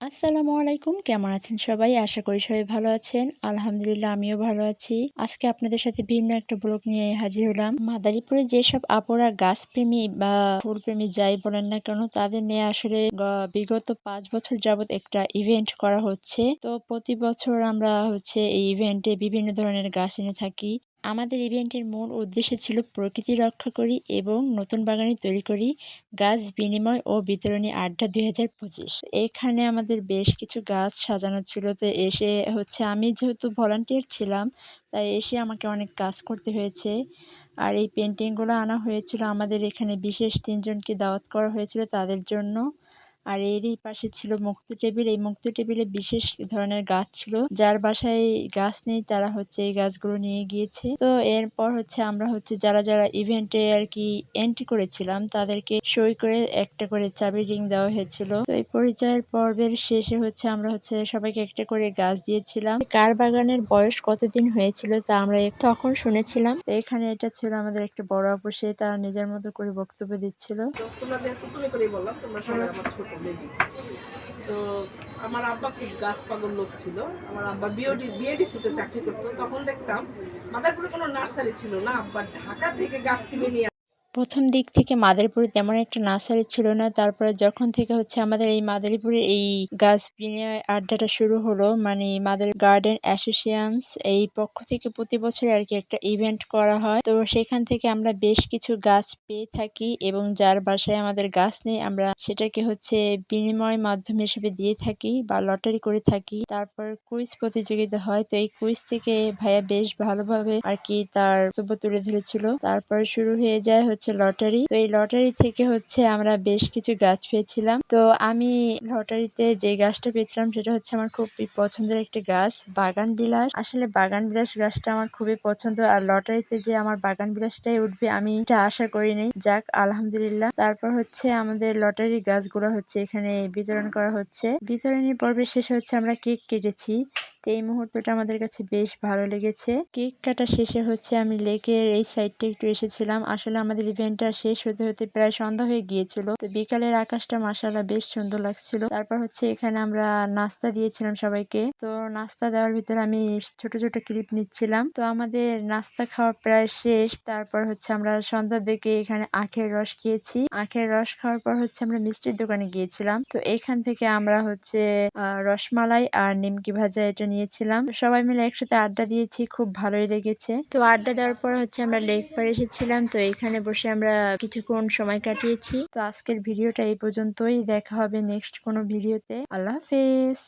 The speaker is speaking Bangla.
আসসালামু আলাইকুম। কেমন আছেন সবাই? আশা করি সবাই ভালো আছেন। আলহামদুলিল্লাহ, আমিও ভালো আছি। আজকে আপনাদের সাথে ভিন্ন একটা ব্লগ নিয়ে হাজির হলাম। মাদারীপুরে যেসব আপুরা গাছপ্রেমী বা ফুলপ্রেমী যাই বলেন না কেন, তাদের নিয়ে আসলে বিগত পাঁচ বছর যাবত একটা ইভেন্ট করা হচ্ছে। তো প্রতি বছর আমরা হচ্ছে এই ইভেন্টে বিভিন্ন ধরনের গাছ এনে থাকি। আমাদের ইভেন্টের মূল উদ্দেশ্য ছিল প্রকৃতি রক্ষা করি এবং নতুন বাগানে তৈরি করি, গাছ বিনিময় ও বিতরণী আড্ডা দুই হাজার পঁচিশ। এখানে আমাদের বেশ কিছু গাছ সাজানো ছিল, তো এসে হচ্ছে আমি যেহেতু ভলান্টিয়ার ছিলাম, তাই এসে আমাকে অনেক কাজ করতে হয়েছে। আর এই পেন্টিংগুলো আনা হয়েছিল আমাদের এখানে বিশেষ তিনজনকে দাওয়াত করা হয়েছিল তাদের জন্য। আর এরই পাশে ছিল মুক্ত টেবিল। এই মুক্ত টেবিলে বিশেষ ধরনের গাছ ছিল। যার বাসায় গাছ নেই, তারা হচ্ছে এই গাছগুলো নিয়ে গিয়েছে। তো এরপর হচ্ছে আমরা হচ্ছে যারা যারা ইভেন্টে আর কি এন্ট্রি করেছিলাম, তাদেরকে সই করে একটা করে চাবি, রিং দেওয়া হয়েছিল। তো এই পরিচয়ের পর্বের শেষে হচ্ছে আমরা হচ্ছে সবাইকে একটা করে গাছ দিয়েছিলাম। কার বাগানের বয়স কতদিন হয়েছিল তা আমরা তখন শুনেছিলাম। এখানে এটা ছিল আমাদের একটা বড় অপসে তারা নিজের মতো করে বক্তব্য দিচ্ছিল। তোমরা যেহেতু তুমি বললাম, তোমরা সবাই আমার ছোট। তো আমার আব্বা খুব গাছ পাগল লোক ছিল। আমার আব্বা বিওডি বিএডিসিতে চাকরি করতো। তখন দেখতাম, মাদারপুরে কোনো নার্সারি ছিল না। আব্বা ঢাকা থেকে গাছ কিনে নিয়ে প্রথম দিক থেকে মাদারীপুরে তেমন একটা নার্সারি ছিল না। তারপরে যখন থেকে হচ্ছে আমাদের এই মাদারীপুরের এই গাছ বিনিময় আড্ডাটা শুরু হলো মানে মাদার গার্ডেন অ্যাসোসিয়েশনস, এই পক্ষ থেকে প্রতি বছর আর কি একটা ইভেন্ট করা হয়। তো সেখান থেকে আমরা বেশ কিছু গাছ পেয়ে থাকি এবং যার বাসায় আমাদের গাছ নেই, আমরা সেটাকে হচ্ছে বিনিময় মাধ্যম হিসেবে দিয়ে থাকি বা লটারি করে থাকি। তারপর কুইজ প্রতিযোগিতা হয়, তো এই কুইজ থেকে ভাইয়া বেশ ভালোভাবে আর কি তার তুলে ধরেছিল। তারপর শুরু হয়ে যায় হচ্ছে লটারি। তো এই লটারি থেকে হচ্ছে আমরা বেশ কিছু গাছ পেয়েছিলাম। তো আমি লটারিতে যে গাছটা পেয়েছিলাম সেটা হচ্ছে আমার খুব পছন্দের একটি গাছ, বাগান বিলাস। আসলে বাগান বিলাস গাছটা আমার খুবই পছন্দ। আর লটারিতে যে আমার বাগান বিলাসটাই উঠবে, আমি এটা আশা করিনি যাক, আলহামদুলিল্লাহ। তারপর হচ্ছে আমাদের লটারির গাছগুলো হচ্ছে এখানে বিতরণ করা হচ্ছে। বিতরণী পর্বের শেষে হচ্ছে আমরা কেক কেটেছি। তো এই মুহূর্তটা আমাদের কাছে বেশ ভালো লেগেছে। কেক কাটা শেষে হচ্ছে আমি লেকের এই সাইডটা একটু এসেছিলাম। আসলে আমাদের ইভেন্টটা শেষ হতে হতে প্রায় সন্ধ্যা হয়ে গিয়েছিল। তো বিকালের আকাশটা মাসাল্লাহ বেশ সুন্দর লাগছিল। তারপর হচ্ছে এখানে আমরা নাস্তা দিয়েছিলাম সবাইকে। তো নাস্তা দেওয়ার ভিতরে আমি ছোট ছোট ক্লিপ নিচ্ছিলাম। তো আমাদের নাস্তা খাওয়া প্রায় শেষ। তারপর হচ্ছে আমরা সন্ধ্যার দিকে এখানে আখের রস খেয়েছি। আখের রস খাওয়ার পর হচ্ছে আমরা মিষ্টির দোকানে গিয়েছিলাম। তো এখান থেকে আমরা হচ্ছে রসমালাই আর নিমকি ভাজা এটা নিয়েছিলাম সবাই মিলে একসাথে আড্ডা দিয়েছি, খুব ভালোই লেগেছে। তো আড্ডা দেওয়ার পর হচ্ছে আমরা লেক পার এসেছিলাম, তো এখানে বসে আমরা কিছুক্ষণ সময় কাটিয়েছি। তো আজকের ভিডিওটা এই পর্যন্তই, দেখা হবে নেক্সট কোনো ভিডিওতে। আল্লাহ হাফেজ।